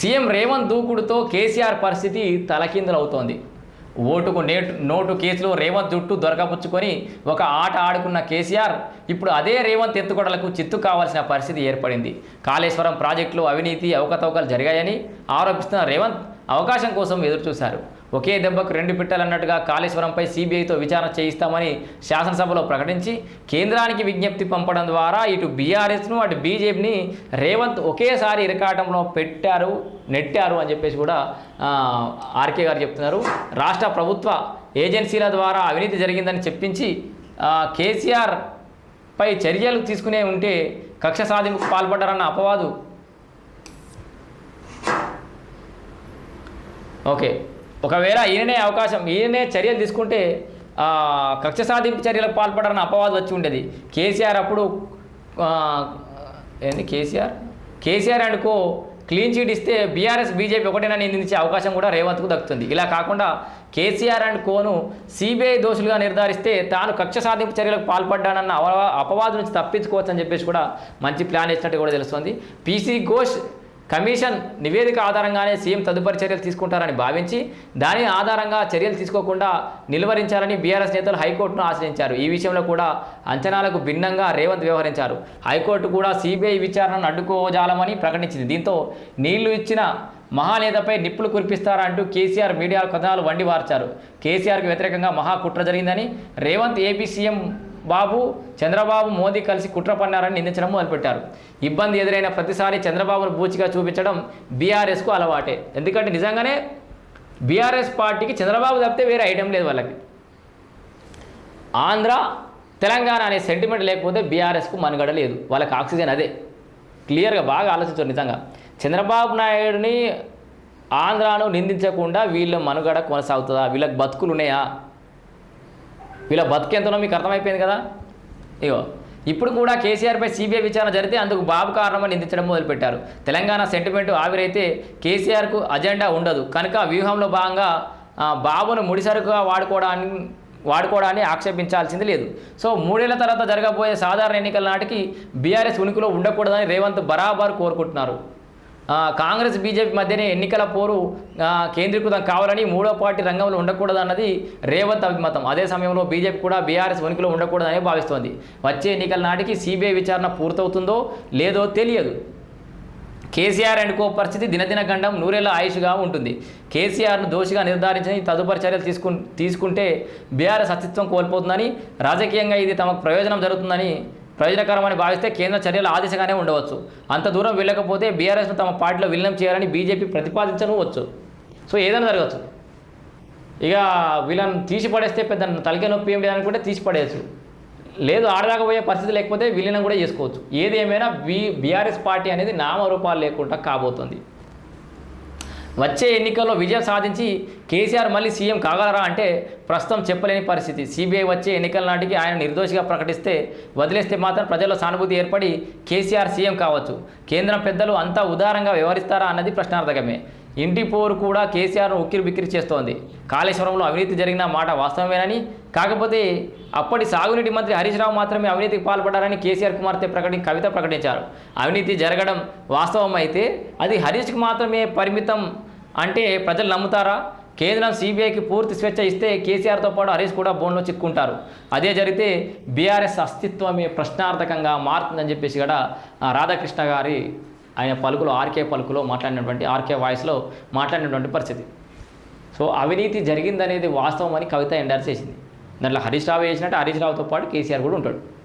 CM Revanth దూకుడుతో KCR పరిస్థితి తలకిందులవుతోంది. ఓటుకు నేటు note కేసులో రేవంత్ జుట్టు దొరకపుచ్చుకొని ఒక ఆట ఆడుకున్న కేసీఆర్ ఇప్పుడు అదే రేవంత్ ఎత్తుకోడలకు చిత్తు కావాల్సిన పరిస్థితి ఏర్పడింది. కాళేశ్వరం ప్రాజెక్టులో అవినీతి అవకతవకలు జరిగాయని ఆరోపిస్తున్న రేవంత్ అవకాశం కోసం ఎదురుచూశారు. ఒకే దెబ్బకు రెండు పిట్టలన్నట్టుగా కాళేశ్వరంపై సిబిఐతో విచారణ చేయిస్తామని శాసనసభలో ప్రకటించి కేంద్రానికి విజ్ఞప్తి పంపడం ద్వారా ఇటు బీఆర్ఎస్ను అటు బీజేపీని రేవంత్ ఒకేసారి ఇరకాటంలో పెట్టారు నెట్టారు అని చెప్పేసి కూడా ఆర్కే గారు చెప్తున్నారు. రాష్ట్ర ప్రభుత్వ ఏజెన్సీల ద్వారా అవినీతి జరిగిందని చెప్పించి కేసీఆర్ పై చర్యలు తీసుకునే ఉంటే కక్ష సాధింపుకు పాల్పడ్డారన్న అపవాదు. ఓకే. ఒకవేళ ఈయననే అవకాశం ఈయననే చర్యలు తీసుకుంటే కక్ష సాధింపు చర్యలకు పాల్పడారన్న అపవాదం వచ్చి ఉండేది. కేసీఆర్ అప్పుడు ఏంది KCR? KCR and co clean chit ఇస్తే బీఆర్ఎస్ బీజేపీ ఒకటేనని నిందించే అవకాశం కూడా రేవంత్కు దక్కుతుంది. ఇలా కాకుండా కేసీఆర్ అండ్ కోను సిబిఐ దోషులుగా నిర్ధారిస్తే తాను కక్ష సాధింపు చర్యలకు పాల్పడ్డానన్న అవ- అపవాదు నుంచి తప్పించుకోవచ్చని చెప్పేసి కూడా మంచి ప్లాన్ ఇచ్చినట్టు కూడా తెలుస్తుంది. పీసీ ఘోష్ కమిషన్ నివేదిక ఆధారంగానే సీఎం తదుపరి చర్యలు తీసుకుంటారని భావించి దాని ఆధారంగా చర్యలు తీసుకోకుండా నిలువరించాలని బీఆర్ఎస్ నేతలు హైకోర్టును ఆశ్రయించారు. ఈ విషయంలో కూడా అంచనాలకు భిన్నంగా రేవంత్ వ్యవహరించారు. హైకోర్టు కూడా సిబిఐ విచారణను అడ్డుకోజాలమని ప్రకటించింది. దీంతో నీళ్ళు ఇచ్చిన మహానేతపై నిప్పులు కురిపిస్తారంటూ కేసీఆర్ మీడియా కథనాలు వండి వార్చారు కేసీఆర్కు వ్యతిరేకంగా మహా కుట్ర జరిగిందని రేవంత్ ఏపీ సీఎం బాబు చంద్రబాబు మోదీ కలిసి కుట్ర పన్నారని నిందించడం మొదలుపెట్టారు. ఇబ్బంది ఎదురైన ప్రతిసారి చంద్రబాబును బూచిగా చూపించడం బీఆర్ఎస్కు అలవాటే. ఎందుకంటే నిజంగానే బీఆర్ఎస్ పార్టీకి చంద్రబాబు తప్పితే వేరే ఐటెం లేదు వాళ్ళకి. ఆంధ్ర తెలంగాణ అనే సెంటిమెంట్ లేకపోతే బీఆర్ఎస్కు మనుగడ లేదు. వాళ్ళకి ఆక్సిజన్ అదే. క్లియర్గా బాగా ఆలోచించారు నిజంగా. చంద్రబాబు నాయుడిని ఆంధ్రాను నిందించకుండా వీళ్ళ మనుగడ కొనసాగుతుందా? వీళ్ళకి బతుకులు ఉన్నాయా వీళ్ళ బతికెంతనో మీకు అర్థమైపోయింది కదా? ఇగో ఇప్పుడు కూడా కేసీఆర్పై సిబిఐ విచారణ జరిగితే అందుకు బాబు కారణమని నిందించడం మొదలుపెట్టారు. తెలంగాణ సెంటిమెంట్ ఆవిరైతే కేసీఆర్కు అజెండా ఉండదు. కనుక వ్యూహంలో భాగంగా బాబును ముడిసరుకుగా వాడుకోవడాన్ని వాడుకోవడాన్ని ఆక్షేపించాల్సింది లేదు. సో మూడేళ్ళ తర్వాత జరగబోయే సాధారణ ఎన్నికల నాటికి బీఆర్ఎస్ ఉనికిలో ఉండకూడదని రేవంత్ బరాబర్ కోరుకుంటున్నారు. కాంగ్రెస్ బీజేపీ మధ్యనే ఎన్నికల పోరు కేంద్రీకృతం కావాలని మూడో పార్టీ రంగంలో ఉండకూడదన్నది రేవంత్ అభిమతం. అదే సమయంలో బీజేపీ కూడా బీఆర్ఎస్ ఉనికిలో ఉండకూడదని భావిస్తోంది. వచ్చే ఎన్నికల నాటికి సిబిఐ విచారణ పూర్తవుతుందో లేదో తెలియదు. కేసీఆర్ అండ్ కో పరిస్థితి దినదిన గండం నూరేళ్ళ ఆయుష్గా ఉంటుంది. కేసీఆర్ను దోషిగా నిర్ధారించని తదుపరి చర్యలు తీసుకు తీసుకుంటే బీఆర్ఎస్ అస్తిత్వం కోల్పోతుందని రాజకీయంగా ఇది తమకు ప్రయోజనం జరుగుతుందని ప్రయోజనకరమని భావిస్తే కేంద్ర చర్యలు ఆదేశంగానే ఉండవచ్చు. అంత దూరం వెళ్ళకపోతే బీఆర్ఎస్ను తమ పార్టీలో విలీనం చేయాలని బీజేపీ ప్రతిపాదించనువచ్చు. సో ఏదైనా జరగచ్చు. ఇక వీళ్ళని తీసి పడేస్తే పెద్ద తలకే నొప్పి ఏం లేదనుకుంటే తీసి పడేయచ్చు. లేదు ఆడదాకపోయే పరిస్థితి లేకపోతే విలీనం కూడా చేసుకోవచ్చు. ఏది ఏమైనా బీ బీఆర్ఎస్ పార్టీ అనేది నామరూపాలు లేకుండా కాబోతుంది. వచ్చే ఎన్నికల్లో విజయం సాధించి కేసీఆర్ మళ్ళీ సీఎం కాగలరా అంటే ప్రస్తుతం చెప్పలేని పరిస్థితి. సిబిఐ వచ్చే ఎన్నికల నాటికి ఆయన నిర్దోషిగా ప్రకటిస్తే వదిలేస్తే మాత్రం ప్రజల్లో సానుభూతి ఏర్పడి కేసీఆర్ సీఎం కావచ్చు. కేంద్రం పెద్దలు అంతా ఉదారంగా వ్యవహరిస్తారా అన్నది ప్రశ్నార్థకమే. ఇంటి పోరు కూడా కేసీఆర్ను ఉక్కిరి బిక్కిరి చేస్తోంది. కాళేశ్వరంలో అవినీతి జరిగిన మాట వాస్తవమేనని కాకపోతే అప్పటి సాగునీటి మంత్రి హరీష్ రావు మాత్రమే అవినీతికి పాల్పడారని కేసీఆర్ కుమార్తె ప్రకటి కవిత ప్రకటించారు. అవినీతి జరగడం వాస్తవం అయితే అది హరీష్కి మాత్రమే పరిమితం అంటే ప్రజలు నమ్ముతారా? కేంద్రం సిబిఐకి పూర్తి స్వేచ్ఛ ఇస్తే కేసీఆర్తో పాటు హరీష్ కూడా బోన్లో చిక్కుంటారు అదే జరిగితే బీఆర్ఎస్ అస్తిత్వమే ప్రశ్నార్థకంగా మారుతుందని చెప్పేసి కూడా రాధాకృష్ణ గారి ఆయన పలుకులో ఆర్కే పలుకులో మాట్లాడినటువంటి ఆర్కే వాయిస్లో మాట్లాడినటువంటి పరిస్థితి. సో అవినీతి జరిగిందనేది వాస్తవం అని కవిత ఎండార్ చేసింది. దాంట్లో హరీష్ రావు చేసినట్టు హరీష్ రావుతో పాటు కేసీఆర్ కూడా ఉంటాడు.